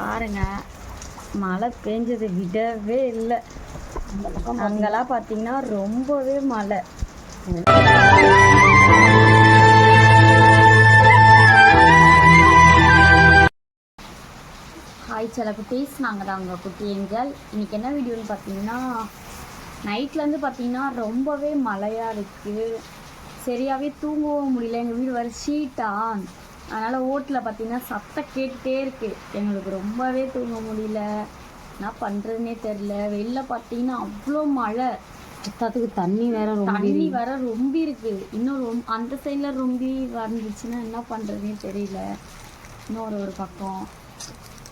பாருங்க மழை பெஞ்சதை விடவே இல்லை. அங்கெல்லாம் பார்த்தீங்கன்னா ரொம்பவே மழை. ஹாய் சில குட்டீஸ் நாங்கள் தான் உங்கள் குட்டி ஏஞ்சல் இன்னைக்கு என்ன வீடியோன்னு பார்த்தீங்கன்னா நைட்லேருந்து பார்த்தீங்கன்னா ரொம்பவே மழையாக இருக்குது சரியாகவே தூங்கவும் முடியல. எங்கள் வீடு வர ஷீட்டா அதனால் ஓட்டில் பார்த்தீங்கன்னா சத்தம் கேட்டுகிட்டே இருக்குது எங்களுக்கு ரொம்பவே தூங்க முடியல. என்ன பண்ணுறதுனே தெரில வெளில பார்த்தீங்கன்னா அவ்வளோ மழை. பத்தாத்துக்கு தண்ணி வேற ரொம்ப தண்ணி வர ரொம்ப இருக்கு. இன்னும் ரொம்ப அந்த சைடில் ரொம்ப வந்துச்சுன்னா என்ன பண்ணுறதுனே தெரியல. இன்னொரு ஒரு பக்கம்.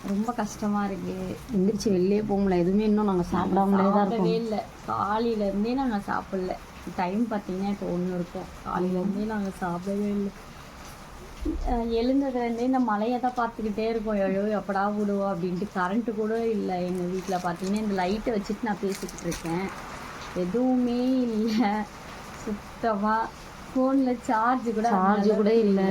ரொம்ப கஷ்டமா இருக்கு. எந்திரிச்சு வெளியே போக முடியல. எதுவுமே இன்னும் நாங்கள் சாப்பிடாமலே தான் இல்லை. காலையில இருந்தே நாங்கள் சாப்பிடல. டைம் பார்த்தீங்கன்னா இப்போ ஒன்று இருக்கும். காலையில இருந்தே நாங்கள் சாப்பிடவே இல்லை. எழுந்ததுலேருந்தே இந்த மழையை தான் பார்த்துக்கிட்டே இருக்கோம். எழோ எப்படா விடுவோம் அப்படின்ட்டு கரண்ட்டு கூட இல்லை. எங்கள் வீட்டில் பார்த்தீங்கன்னா இந்த லைட்டை வச்சுட்டு நான் பேசிக்கிட்டு இருக்கேன். எதுவுமே இல்லை. சுத்தமாக ஃபோனில் சார்ஜ் கூட சார்ஜ் கூட இல்லை.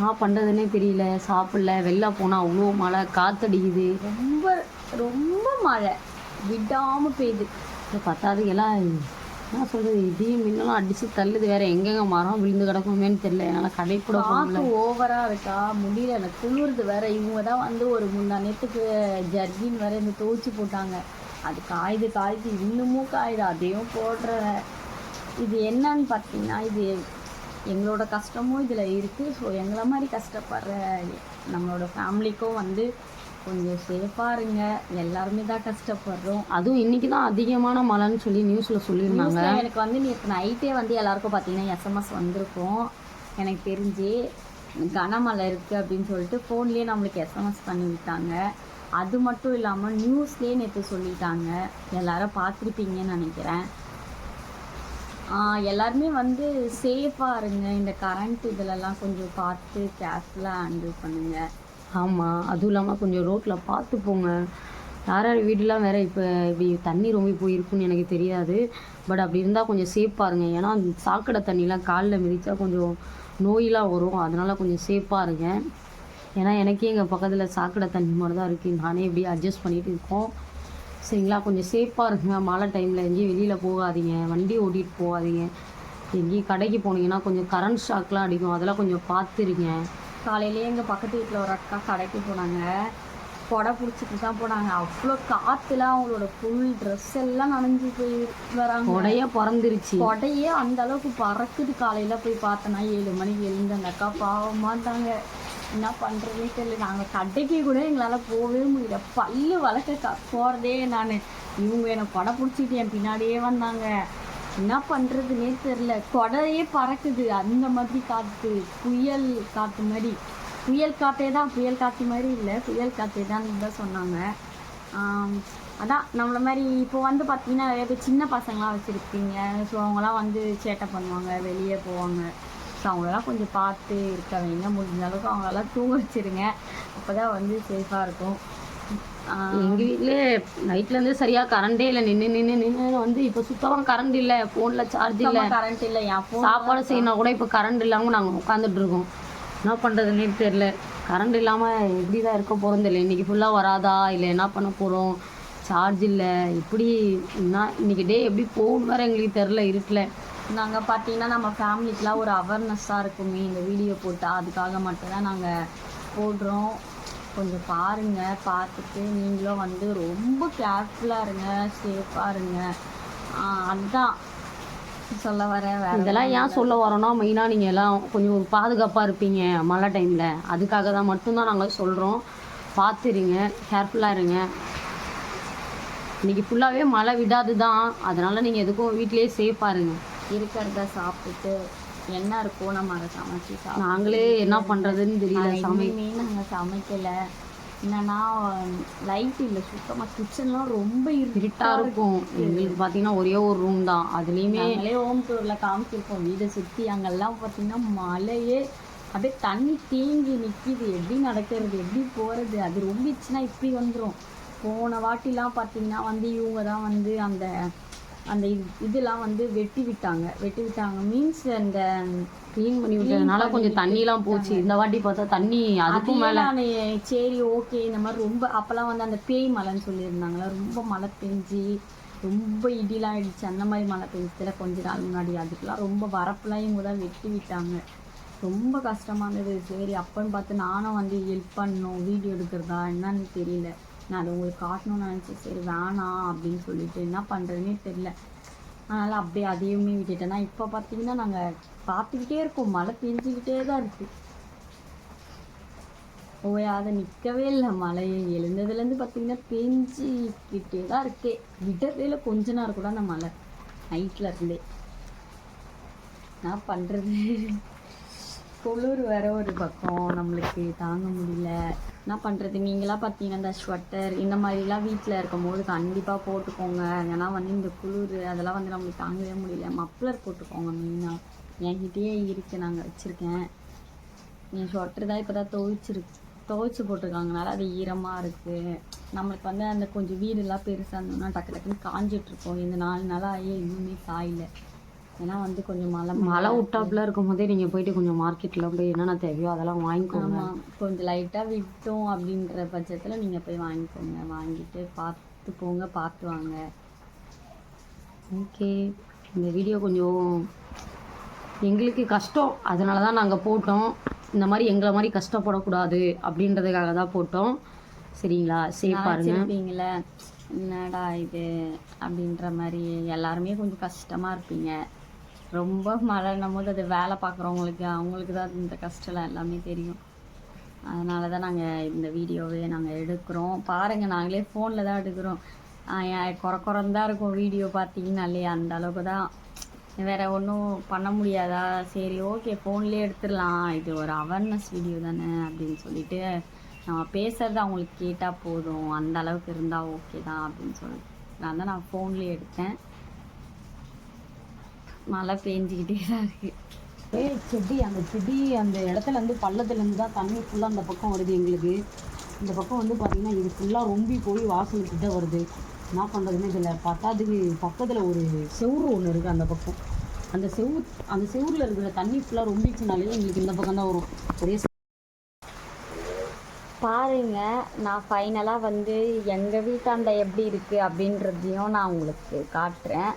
நான் பண்ணுறதுனே தெரியல. சாப்பிடல. வெளில போனால் அவ்வளோ மழை. காத்தடிக்குது. ரொம்ப ரொம்ப மழை. விடாமல் பெய்யுது. இது பத்தாதுக்கு எல்லாம் என்ன சொல்கிறது இதையும் மின்னலும் அடித்து தள்ளுது வேற. எங்கெங்க மரம் விழுந்து கிடக்குமேன்னு தெரியல. என்னால் கடை கூட போக காற்று ஓவராக இருக்கா? முடியல. எனக்கு குளிருது வேற. இவங்க தான் வந்து ஒரு முந்தா நேரத்துக்கு ஜர்கின் வேற இந்த துவைச்சு போட்டாங்க. அது காயுது காயுது. இன்னமும் காயுது. அதையும் போடுற. இது என்னன்னு பார்த்தீங்கன்னா இது எங்களோட கஷ்டமும் இதில் இருக்குது ஸோ எங்களை மாதிரி கஷ்டப்படுற நம்மளோட ஃபேமிலிக்கும் வந்து கொஞ்சம் சேஃபாக இருங்க. எல்லாருமே தான் கஷ்டப்படுறோம். அதுவும் இன்றைக்கி தான் அதிகமான மழைன்னு சொல்லி நியூஸில் சொல்லியிருந்தாங்க. எனக்கு வந்து நேற்று நைட்டே வந்து எல்லாருக்கும் பார்த்தீங்கன்னா எஸ்எம்எஸ் வந்திருக்கும். எனக்கு தெரிஞ்சு கனமழை இருக்குது அப்படின்னு சொல்லிட்டு ஃபோன்லேயே நம்மளுக்கு எஸ்எம்எஸ் பண்ணி விட்டாங்க. அது மட்டும் இல்லாமல் நியூஸ்லேயே நேற்று சொல்லிட்டாங்க. எல்லாரும் பார்த்துருப்பீங்கன்னு நினைக்கிறேன். எல்லாருமே வந்து சேஃபாக இருங்க. இந்த கரண்ட் இதிலெல்லாம் கொஞ்சம் பார்த்து கேர்ஃபுல்லாக ஹேண்டில் பண்ணுங்கள் ஆமாம் அதுவும் இல்லாமல் கொஞ்சம் ரோட்டில் பார்த்து போங்க. யார் யார் வீடுலாம் வேறு இப்போ இப்படி தண்ணி ரொம்ப போயிருக்குன்னு எனக்கு தெரியாது. பட் அப்படி இருந்தால் கொஞ்சம் சேஃப் பாருங்கள் ஏன்னா அந்த சாக்கடை தண்ணிலாம் காலில் மிதித்தா கொஞ்சம் நோயெலாம் வரும். அதனால் கொஞ்சம் சேஃபாக இருங்க. ஏன்னா எனக்கே எங்கள் பக்கத்தில் சாக்கடை தண்ணி மாதிரி தான் இருக்குது நானே இப்படி அட்ஜஸ்ட் பண்ணிகிட்டு இருக்கோம். சரிங்களா? கொஞ்சம் சேஃபாக இருங்க. மழை டைமில் எங்கேயும் வெளியில் போகாதீங்க. வண்டி ஓட்டிகிட்டு போகாதீங்க. எங்கேயும் கடைக்கு போனீங்கன்னா கொஞ்சம் கரண்ட் ஷாக்லாம் அடிக்கும். அதெல்லாம் கொஞ்சம் பார்த்துருங்க காலையிலேயே எங்கள் பக்கத்து வீட்டில் ஒரு அக்கா கடைக்கு போனாங்க. கொடை பிடிச்சிட்டு தான் போனாங்க. அவ்வளோ காற்றுல அவங்களோட ஃபுல் ட்ரெஸ் எல்லாம் நனைஞ்சு போய் வராங்க. உடைய பிறந்துருச்சு. கொடையே அந்த அளவுக்கு பறக்குது. காலையில போய் பார்த்தனா ஏழு மணிக்கு எழுந்து அந்த அக்கா பாவமாட்டாங்க என்ன பண்றதே தெரியல. நாங்க கடைக்கு கூட எங்களால போகவே முடியல. பல்லு வளர்க்க க போறதே நான். இவங்க எனக்கு கொடை பிடிச்சிட்டு என் பின்னாடியே வந்தாங்க. என்ன பண்றதுனே தெரியல. கொடையே பறக்குது. அந்த மாதிரி காத்து. புயல் காத்து மாதிரி. புயல் காத்தே தான். புயல் காத்து மாதிரி இல்லை. புயல் காத்தே தான் தான் சொன்னாங்க. அதான் நம்மளை மாதிரி இப்போ வந்து பார்த்தீங்கன்னா நிறைய பேர் சின்ன பசங்களாம் வச்சுருப்பீங்க. ஸோ அவங்களாம் வந்து சேட்டை பண்ணுவாங்க. வெளியே போவாங்க. ஸோ அவங்களெல்லாம் கொஞ்சம் பார்த்து இருக்க வைங்க. முடிஞ்ச அளவுக்கு அவங்களெல்லாம் தூங்க வச்சிருங்க. அப்போ தான் வந்து சேஃபாக இருக்கும். எங்க வீட்லயே நைட்ல இருந்து சரியா கரண்டே இல்லை. நின்று நின்று நின்று வந்து இப்போ சுத்தமா கரண்ட் இல்லை. ஃபோன்ல சார்ஜ் இல்லை. கரண்ட் இல்லை. சாப்பாடு செய்யணும் கூட இப்போ கரண்ட் இல்லாம நாங்க உட்காந்துட்டு இருக்கோம். என்ன பண்றதுன்னே தெரியல. கரண்ட் இல்லாம எப்படி தான் இருக்க போறோம் தெரியல. இன்னைக்கு ஃபுல்லா வராதா? இல்லை என்ன பண்ண போறோம்? சார்ஜ் இல்லை. இப்படி என்ன இன்னைக்கு டே எப்படி போகும் வேற எங்களுக்கு தெரில இருட்டில். நாங்கள் பார்த்தீங்கன்னா நம்ம ஃபேமிலிக்கெலாம் ஒரு அவேர்னஸ்ஸாக இருக்குமே. இந்த வீடியோ போட்டால் அதுக்காக மட்டும்தான் நாங்கள் போடுறோம். கொஞ்சம் பாருங்கள் பார்த்துட்டு நீங்களும் வந்து ரொம்ப கேர்ஃபுல்லாக இருங்க சேஃபாக இருங்க. அதுதான் சொல்ல வர வேற இதெல்லாம் ஏன் சொல்ல வரோம்னா மெயினாக நீங்கள் எல்லாம் கொஞ்சம் ஒரு பாதுகாப்பாக இருப்பீங்க மழை டைமில் அதுக்காக தான் மட்டும்தான் நாங்கள் சொல்கிறோம் பார்த்துருங்க கேர்ஃபுல்லாக இருங்க. இன்னைக்கு ஃபுல்லாகவே மழை விடாது தான் அதனால் நீங்கள் எதுக்கும் வீட்டிலேயே சேஃபாக இருங்க. இருக்கிறத சாப்பிட்டுட்டு என்ன இருக்கோ நம்ம அதை சமைச்சு நாங்களே என்ன பண்ணுறதுன்னு தெரியல சமை. எதுவுமே நாங்கள் சமைக்கலை. என்னன்னா லைட் இல்லை சுத்தமாக கிச்சன்லாம் ரொம்ப இருட்டாக இருக்கும். எங்களுக்கு பார்த்தீங்கன்னா ஒரே ஒரு ரூம் தான். அதுலேயுமே நாங்களே ஹோம் டூர்ல காமிச்சிருக்கோம். வீடை சுற்றி அங்கெல்லாம் பார்த்தீங்கன்னா மழையே அப்படியே தண்ணி தேங்கி நிற்கிது எப்படி நடக்கிறது எப்படி போகிறது அது ரொம்பிச்சுன்னா இப்படி வந்துடும் போன வாட்டிலாம் பார்த்தீங்கன்னா வந்து இவங்க தான் வந்து அந்த அந்த இது- இதெல்லாம் வந்து வெட்டி விட்டாங்க. வெட்டி விட்டாங்க. மீன்ஸ் அந்த க்ளீன் பண்ணி விட்டதுனால கொஞ்சம் தண்ணிலாம் போச்சு. இந்த வாட்டி பார்த்தா தண்ணி அதுக்கும் மேல. சரி ஓகே இந்த மாதிரி ரொம்ப அப்போல்லாம் வந்து அந்த பேய் மழைன்னு சொல்லியிருந்தாங்களா ரொம்ப மழை பெஞ்சு ரொம்ப இடிலாம் ஆயிடுச்சு அந்த மாதிரி மழை பெஞ்சதுல கொஞ்ச நாள் முன்னாடி அதுக்கெல்லாம் ரொம்ப வரப்புலாம் இவங்க தான் வெட்டி விட்டாங்க. ரொம்ப கஷ்டமா இருந்தது சரி அப்பன்னு பார்த்து நானும் வந்து ஹெல்ப் பண்ணணும் வீடியோ எடுக்கிறதா என்னன்னு தெரியல. நான் அதை உங்களுக்கு காட்டணும்னு நினச்சேன். சரி வேணாம் அப்படின்னு சொல்லிட்டு. என்ன பண்ணுறதுனே தெரில அதனால் அப்படியே அதையுமே விட்டுட்டேன். நான் இப்போ பார்த்தீங்கன்னா நாங்கள் பார்த்துக்கிட்டே இருக்கோம். மழை பெஞ்சிக்கிட்டே தான் இருக்குது ஓயாத நிற்கவே இல்லை. மழை எழுந்ததுலேருந்து பார்த்தீங்கன்னா பெஞ்சிக்கிட்டே தான் இருக்கே. விடவே இல்லை. கொஞ்ச நேரம் கூட அந்த மழை நைட்டில் இருந்தே. நான் பண்ணுறது குளிர் வேற ஒரு பக்கம் நம்மளுக்கு தாங்க முடியல. என்ன பண்ணுறது நீங்களாம் பார்த்தீங்கன்னா இந்த ஸ்வெட்டர் இந்த மாதிரிலாம் வீட்டில் இருக்கும் போது கண்டிப்பாக போட்டுக்கோங்க. ஏன்னா வந்து இந்த குளிர் அதெல்லாம் வந்து நம்மளுக்கு தாங்கவே முடியல. மப்ளர் போட்டுக்கோங்க மெயினாக என்கிட்டயே இருக்குது நாங்கள் வச்சுருக்கேன். என் ஸ்வெட்டர் தான் இப்போ தான் துவைச்சிருக்கு துவைச்சி போட்டிருக்காங்கனால அது ஈரமாக இருக்குது நம்மளுக்கு வந்து அந்த கொஞ்சம் வீடெல்லாம் பெருசாக இருந்தோம்னா டக்கு டக்குன்னு காஞ்சிட்ருக்கோம் இந்த நாலு நாளாக ஆகி இன்னுமே காயில்லை ஏன்னா வந்து கொஞ்சம் மழை மழை விட்டாப்புல இருக்கும் போதே நீங்க போயிட்டு கொஞ்சம் மார்க்கெட்ல போய் என்னென்ன தேவையோ அதெல்லாம் வாங்கிக்கோங்க. கொஞ்சம் லைட்டாக விட்டோம் அப்படின்ற பட்சத்தில் நீங்கள் போய் வாங்கிக்கோங்க. வாங்கிட்டு பார்த்து போங்க பார்த்து வாங்க. ஓகே இந்த வீடியோ கொஞ்சம் எங்களுக்கு கஷ்டம். அதனால தான் நாங்கள் போட்டோம். இந்த மாதிரி எங்களை மாதிரி கஷ்டப்படக்கூடாது அப்படின்றதுக்காக தான் போட்டோம். சரிங்களா? சேஃப் பாருங்க வச்சிருப்பீங்களே என்னடா இது? அப்படின்ற மாதிரி எல்லாருமே கொஞ்சம் கஷ்டமாக இருப்பீங்க. ரொம்ப மழைன்னும் போது அது வேலை பார்க்குறவங்களுக்கு அவங்களுக்கு தான் இந்த கஷ்டம்லாம் எல்லாமே தெரியும். அதனால தான் நாங்கள் இந்த வீடியோவே நாங்கள் எடுக்கிறோம். பாருங்கள் நாங்களே ஃபோனில் தான் எடுக்கிறோம். குறை குறந்தான் இருக்கும் வீடியோ பார்த்தீங்கன்னாலே அந்த அளவுக்கு தான். வேறு ஒன்றும் பண்ண முடியாதா? சரி ஓகே ஃபோன்லேயே எடுத்துடலாம். இது ஒரு அவேர்னஸ் வீடியோ தானே அப்படின்னு சொல்லிட்டு நம்ம பேசுகிறது அவங்களுக்கு கேட்டால் போதும். அந்த அளவுக்கு இருந்தால் ஓகே தான் அப்படின்னு சொல்லி நான் தான் நான் ஃபோன்லேயே எடுத்தேன். மழை பெஞ்சிக்கிட்டே தான் இருக்குது ஏய் செடி அந்த செடி அந்த இடத்துல இருந்து பள்ளத்துல இருந்து தான் தண்ணி ஃபுல்லாக அந்த பக்கம் வருது எங்களுக்கு. இந்த பக்கம் வந்து பார்த்தீங்கன்னா இது ஃபுல்லாக ரொம்பி போய் வாசல் கிட்ட வருது. என்ன பண்ணுறதுன்னு இதில் பத்தாதுக்கு பக்கத்தில் ஒரு செவுறு ஒன்று இருக்குது அந்த பக்கம். அந்த செவு அந்த செவுரில் இருக்கிற தண்ணி ஃபுல்லாக ரொம்பிச்சுனாலே எங்களுக்கு இந்த பக்கம் தான் வரும். ஒரே பாருங்க நான் ஃபைனலாக வந்து எங்கள் வீட்டாண்ட எப்படி இருக்குது அப்படின்றதையும் நான் உங்களுக்கு காட்டுறேன்.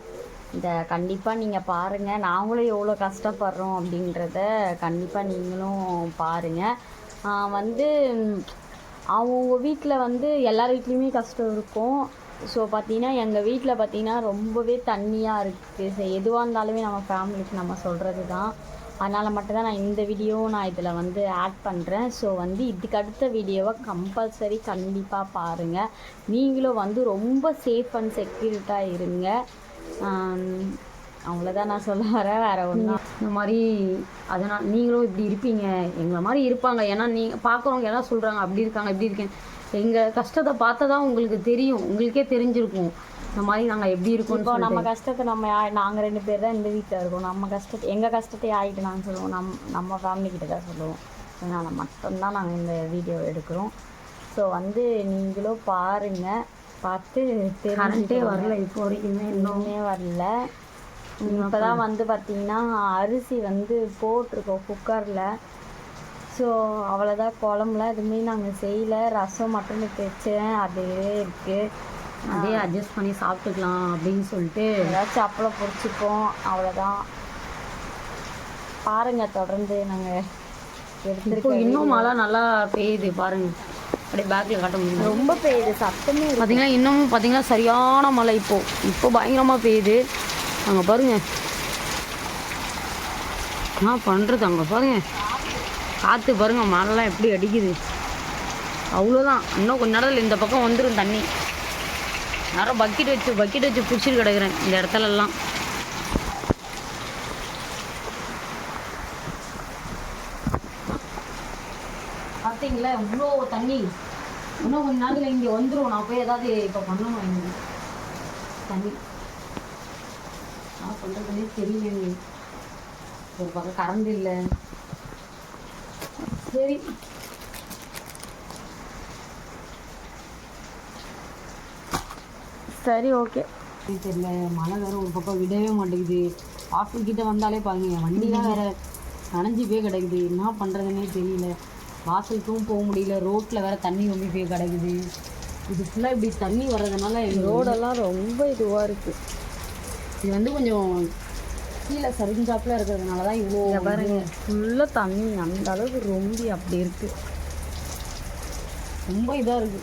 இதை கண்டிப்பாக நீங்கள் பாருங்கள் நாங்களும் எவ்வளோ கஷ்டப்படுறோம் அப்படின்றத கண்டிப்பாக நீங்களும் பாருங்கள் வந்து அவங்க வீட்டில் வந்து எல்லார் வீட்லேயுமே கஷ்டம் இருக்கும். ஸோ பார்த்தீங்கன்னா எங்கள் வீட்டில் பார்த்தீங்கன்னா ரொம்பவே தண்ணியாக இருக்குது எதுவாக இருந்தாலுமே நம்ம ஃபேமிலிக்கு நம்ம சொல்கிறது தான் அதனால் மட்டும்தான் நான் இந்த வீடியோவும் நான் இதில் வந்து ஆட் பண்ணுறேன் ஸோ வந்து இதுக்கு அடுத்த வீடியோவை கம்பல்சரி கண்டிப்பாக பாருங்கள் நீங்களும் வந்து ரொம்ப சேஃப் அண்ட் செக்யூரிட்டாக இருங்க. ஆம், அவ்வளோதான் நான் சொல்ல வரேன் வேறு ஒன்றும் இந்த மாதிரி அதனால் நீங்களும் இப்படி இருப்பீங்க. எங்களை மாதிரி இருப்பாங்க. ஏன்னா நீங்கள் பார்க்குறவங்க எல்லாம் சொல்கிறாங்க அப்படி இருக்காங்க இப்படி இருக்கேன். எங்கள் கஷ்டத்தை பார்த்தா தான் உங்களுக்கு தெரியும். உங்களுக்கே தெரிஞ்சிருக்கும். இந்த மாதிரி நாங்கள் எப்படி இப்போ இருக்கோம் நம்ம கஷ்டத்தை நம்ம நாங்கள் ரெண்டு பேர் தான் இந்த வீட்டில் இருக்கோம். நம்ம கஷ்டத்தை எங்கள் கஷ்டத்தை யார்கிட்ட நாங்கள் சொல்லுவோம். நம் நம்ம ஃபேமிலி கிட்ட தான் சொல்லுவோம். அதனால் மட்டும்தான் நாங்கள் இந்த வீடியோ எடுக்கிறோம். ஸோ வந்து நீங்களும் பாருங்கள் பார்த்து கரண்ட்டே. வரல இப்போ வரைக்குமே இன்னும். வரல. இப்போ தான் வந்து பார்த்தீங்கன்னா அரிசி வந்து போட்டிருக்கோம் குக்கரில். ஸோ அவ்வளோதான் குழம்புலாம் எதுவுமே நாங்கள் செய்யல. ரசம் மட்டும் தைச்சேன் அதுவே இருக்குது அதே அட்ஜஸ்ட் பண்ணி சாப்பிட்டுக்கலாம் அப்படின்னு சொல்லிட்டு. ஏதாச்சும் அப்பளம் பொரிச்சுப்போம். அவ்வளோதான் பாருங்க தொடர்ந்து நாங்கள் எடுத்துருக்கோம் இன்னும் மழை நல்லா பெய்யுது பாருங்க. அப்படியே பேக்கில் காட்ட முடியும்? ரொம்ப பெய்யுது சத்தமே. பார்த்தீங்கன்னா இன்னமும் பார்த்தீங்கன்னா சரியான மழை இப்போ. இப்போ பயங்கரமாக பெய்யுது. அங்கே பாருங்க. என்ன பண்ணுறது அங்கே பாருங்க. காற்று பாருங்க மழைலாம் எப்படி அடிக்குது. அவ்வளோதான் இன்னும் கொஞ்ச நேரத்தில் இந்த பக்கம் வந்துடும் தண்ணி. நேரம் பக்கெட் வச்சு பக்கெட் வச்சு பிடிச்சிட்டு கிடக்குறேன் இந்த இடத்துலலாம். பார்த்தீங்களா இவ்வளோ தண்ணி. இன்னும் கொஞ்ச நேரத்தில் இங்கே வந்துடும் நான் போய் ஏதாவது இப்போ பண்ணணும் எனக்கு. தண்ணி. நான் பண்ணுறதுனே தெரியல. ஒரு பக்கம் கரண்ட் இல்லை. சரி. சரி ஓகே. தெரியல. மழை வேற ஒரு பக்கம் விடவே மாட்டேங்குது. கிட்ட வந்தாலே பாருங்க வண்டிலாம் வேற நனைஞ்சு போய் கிடக்குது. என்ன பண்ணுறதுன்னே தெரியல. வாசலுக்கும் போக முடியல. ரோட்டில் வேற தண்ணி ரொம்ப போய் கிடக்குது. இது ஃபுல்லாக இப்படி தண்ணி வர்றதுனால ரோடு ரோடெல்லாம் ரொம்ப இதுவாக இருக்குது இது வந்து கொஞ்சம் கீழே சரிஞ்சாப்புல இருக்கிறதுனால தான் இவ்வளோ பாருங்க ஃபுல்லாக தண்ணி அந்த அளவுக்கு ரொம்ப அப்படி இருக்குது ரொம்ப இதாக இருக்கு.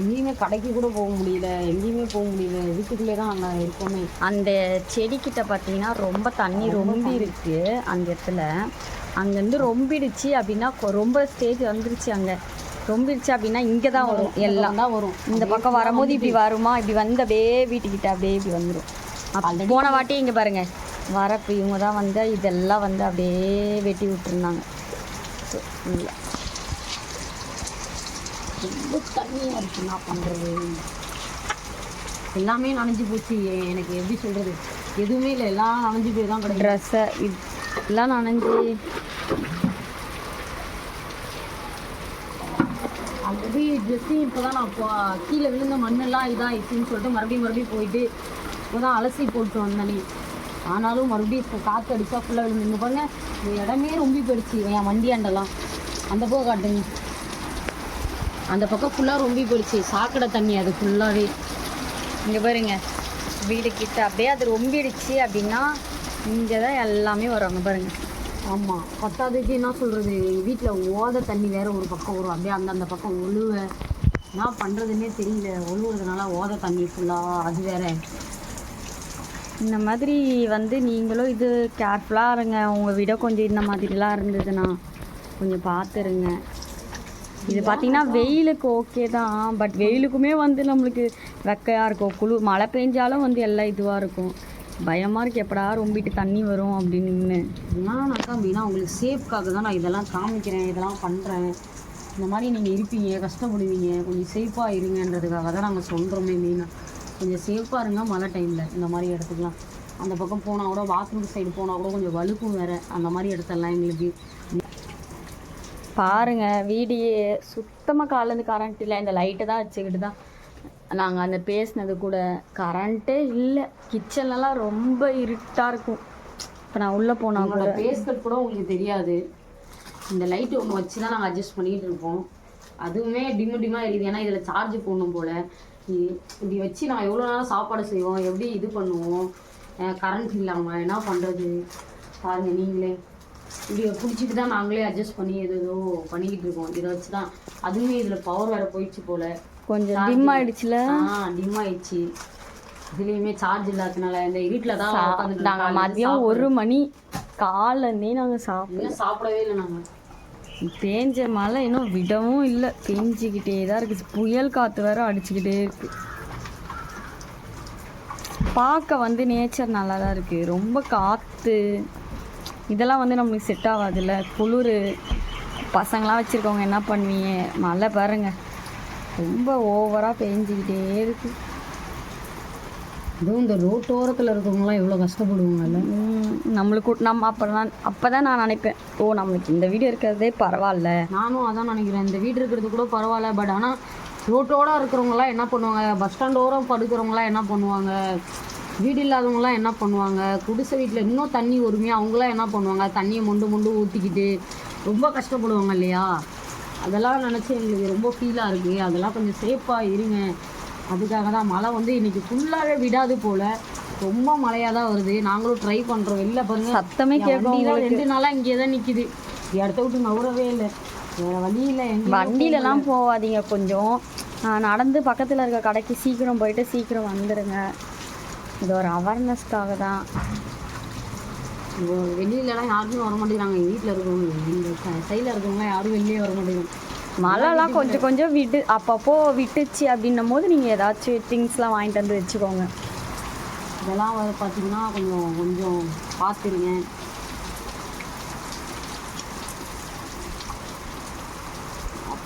எங்கேயுமே கடைக்கு கூட போக முடியல. எங்கேயுமே போக முடியல. வீட்டுக்குள்ளே தான் நாங்கள் இருக்கோமே. அந்த செடிக்கிட்ட பார்த்தீங்கன்னா ரொம்ப தண்ணி ரொம்ப இருக்கு அந்த இடத்துல. அங்கேருந்து ரொம்பிடுச்சு அப்படின்னா ரொம்ப ஸ்டேஜ் வந்துருச்சு அங்கே. ரொம்பிடுச்சு அப்படின்னா இங்கே தான் வரும் எல்லாம். தான் வரும். இந்த பக்கம் வரும்போது இப்படி வருமா இப்படி வந்து அப்படியே வீட்டுக்கிட்ட அப்படியே இப்படி வந்துடும் போன வாட்டி இங்கே பாருங்க வரப்பு இவங்க தான் வந்து இதெல்லாம் வந்து அப்படியே வெட்டி விட்டுருந்தாங்க. இல்லை ரொம்ப தண்ணியாக இருக்கு என்ன பண்ணுறது எல்லாமே நனைஞ்சு போச்சு. எனக்கு எப்படி சொல்கிறது எதுவுமே இல்லை. எல்லாம் நனைஞ்சு போய் தான் கிடைக்கும் ட்ரெஸ்ஸை இதெல்லாம் நனைஞ்சு. ஆல்ரெடி ட்ரெஸ்ஸையும் இப்போ தான் நான் இப்போ கீழே விழுந்த மண்ணெல்லாம் இதாகிடுச்சின்னு சொல்லிட்டு மறுபடியும் மறுபடியும் போயிட்டு இப்போ தான் அலசி போட்டு வந்தனே. ஆனாலும் மறுபடியும் இப்போ காற்று அடித்தா ஃபுல்லாக விழுந்து. இங்க பாருங்க இந்த இடமே ரொம்ப போயிடுச்சு என் வண்டியாண்டெல்லாம் அந்த பக்கம் காட்டுங்க. அந்த பக்கம் ஃபுல்லாக ரொம்ப போயிடுச்சு சாக்கடை தண்ணி அது ஃபுல்லாகவே இங்கே பாருங்க வீடு கிட்ட. அப்படியே அது ரொம்பிடுச்சு அப்படின்னா இங்கே தான் எல்லாமே வருவாங்க பாருங்கள் ஆமாம் பத்தாவதுக்கு என்ன சொல்கிறது எங்கள் வீட்டில் ஓத தண்ணி வேற ஒரு பக்கம் வரும் அப்படியே அந்த அந்த பக்கம் ஒழுவ என்ன பண்ணுறதுன்னே தெரியல ஒழுவுறதுனால ஓத தண்ணி ஃபுல்லாக அது வேற. இந்த மாதிரி வந்து நீங்களும் இது கேர்ஃபுல்லாக இருங்க உங்கள் வீட கொஞ்சம் இந்த மாதிரிலாம் இருந்ததுன்னா கொஞ்சம் பார்த்துருங்க இது பார்த்தீங்கன்னா வெயிலுக்கு ஓகே தான் பட் வெயிலுக்குமே வந்து நம்மளுக்கு வெக்கையாக இருக்கும். குளிர் மழை பெஞ்சாலும் வந்து எல்லாம் இதுவாக இருக்கும். பயமாக இருக்கு. எப்படா ரொம்பிட்டு தண்ணி வரும் அப்படின்னு ஏன்னாக்கா மெயினாக உங்களுக்கு சேஃப்காக தான் நான் இதெல்லாம் காமிக்கிறேன் இதெல்லாம் பண்ணுறேன் இந்த மாதிரி நீங்கள் இருப்பீங்க கஷ்டப்படுவீங்க. கொஞ்சம் சேஃபாக இருங்கன்றதுக்காக தான் நாங்கள் சொல்கிறோமே மெயினாக கொஞ்சம் சேஃபாக இருங்க மழை டைமில் இந்த மாதிரி இடத்துக்குலாம். அந்த பக்கம் போனால் கூட பாத்ரூம் சைடு போனால் கூட கொஞ்சம் வழுக்கும் வேறு. அந்த மாதிரி இடத்தெல்லாம் எங்களுக்கு பாருங்க வீடு சுத்தமாக காலேருந்து கரண்ட் இல்லை. இந்த லைட்டை தான் வச்சுக்கிட்டு தான் நாங்கள் அந்த பேசினது கூட கரண்ட்டே இல்லை. கிச்சன்லலாம் ரொம்ப இருட்டாக இருக்கும். இப்போ நான் உள்ளே போனால் கூட ஃபேஸ் கட் உங்களுக்கு தெரியாது. இந்த லைட் ஒன்று வச்சு தான் நாங்கள் அட்ஜஸ்ட் பண்ணிகிட்டு இருக்கோம் அதுவுமே டிம்மு டிம்மாக எரியுது. ஏன்னா இதில் சார்ஜ் போடணும் போல். இப்படி வச்சு நான் எவ்வளோ நேரம் சாப்பாடு செய்வோம்? எப்படி இது பண்ணுவோம்? கரண்ட் இல்லாமல் என்ன பண்ணுறது பாருங்க நீங்களே. இப்படி பிடிச்சிட்டு தான் நாங்களே அட்ஜஸ்ட் பண்ணி ஏதோ பண்ணிக்கிட்டு இருக்கோம். இதை வச்சு தான் அதுவுமே இதில் பவர் வேறு போயிடுச்சு போல். கொஞ்சம் டிம் ஆயிடுச்சுல? ஆ டிம் ஆயிடுச்சு. இதுலேயுமே சார்ஜ் இல்லாததுனால இந்த இருட்டில் தான் உட்காந்துட்டு நாங்கள் மதியம் ஒரு மணி காலேருந்தே நாங்கள் சாப்பிட்டோம் இன்னும் சாப்பிடவே இல்லை நாங்கள் பேஞ்ச மழை இன்னும் விடவும் இல்லை. பேஞ்சிக்கிட்டே தான் இருக்குது. புயல் காற்று வேற அடிச்சுக்கிட்டே இருக்கு. பார்க்க வந்து நேச்சர் நல்லா தான் இருக்குது ரொம்ப காற்று இதெல்லாம் வந்து நம்மளுக்கு செட் ஆகாதுல்ல. குளிர். பசங்களாம் வச்சுருக்கவங்க என்ன பண்ணுவீங்க? மழை பாருங்க. ரொம்ப ஓவராக பேஞ்சிக்கிட்டே இருக்கு. அதுவும் இந்த ரோட்டோரத்தில் இருக்கவங்களாம் எவ்வளோ கஷ்டப்படுவாங்கல்ல? நம்மளுக்கு நம்ம அப்போ தான் அப்போ தான் நான் நினைப்பேன். ஓ நம்மளுக்கு இந்த வீடு இருக்கிறதே பரவாயில்ல. நானும் அதான் நினைக்கிறேன். இந்த வீடு இருக்கிறது கூட பரவாயில்ல பட் ஆனால் ரோட்டோட இருக்கிறவங்களாம் என்ன பண்ணுவாங்க? பஸ் ஸ்டாண்டோரம் படுக்கிறவங்களாம் என்ன பண்ணுவாங்க? வீடு இல்லாதவங்களாம் என்ன பண்ணுவாங்க? குடிசை வீட்டில் இன்னும் தண்ணி ஒருமையாக அவங்களாம் என்ன பண்ணுவாங்க? தண்ணியை மொண்டு மொண்டு ஊற்றிக்கிட்டு ரொம்ப கஷ்டப்படுவாங்க இல்லையா? அதெல்லாம் நினச்சி எங்களுக்கு ரொம்ப ஃபீலாக இருக்குது அதெல்லாம் கொஞ்சம் சேஃபாக இருங்க. அதுக்காக தான் மழை வந்து இன்னைக்கு ஃபுல்லாகவே விடாது போல். ரொம்ப மழையாக தான் வருது. நாங்களும் ட்ரை பண்ணுறோம் வெளில பாருங்க. சத்தமே கேட்கும் ரெண்டு நாளாக இங்கே தான் நிற்கிது இடத்த விட்டு நவுறவே இல்லை. வேறு வழி இல்லை. வண்டியிலலாம் போகாதீங்க கொஞ்சம். நடந்து பக்கத்தில் இருக்க கடைக்கு சீக்கிரம் போயிட்டு சீக்கிரம் வந்துடுங்க இது ஒரு அவேர்னஸ்க்காக தான். வெளியிலலாம் யாருமே வர மாட்டேங்கிறாங்க எங்கள் வீட்டில் இருக்கவங்க இந்த சைடில் இருக்கவங்க யாரும் வெளியே வர மாட்டேங்கிறாங்க மழைலாம் கொஞ்சம் கொஞ்சம் விட்டு அப்பப்போ விட்டுச்சு அப்படின்னும் போது நீங்கள் ஏதாச்சும் திங்ஸ்லாம் வாங்கிட்டு வந்து வச்சுக்கோங்க. இதெல்லாம் வந்து பார்த்தீங்கன்னா கொஞ்சம் கொஞ்சம் பார்த்துருங்க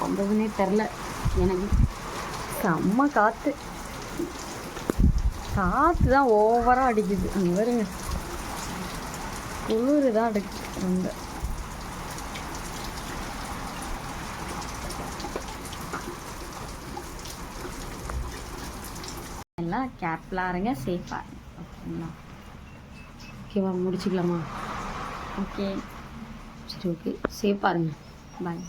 பண்ணுறதுனே தெரில. எனக்கு செம்ம காற்று காற்று தான் ஓவராக அடிக்குது. அங்கே வருங்க குளிர் தான் அடிக்குது ரொம்ப ஓகேங்களா கேர்ஃபுல்லாக இருங்க சேஃபாக ஓகேங்களா? ஓகேவா முடிச்சுக்கலாமா? ஓகே சரி ஓகே சேஃபாக இருங்க. பாய்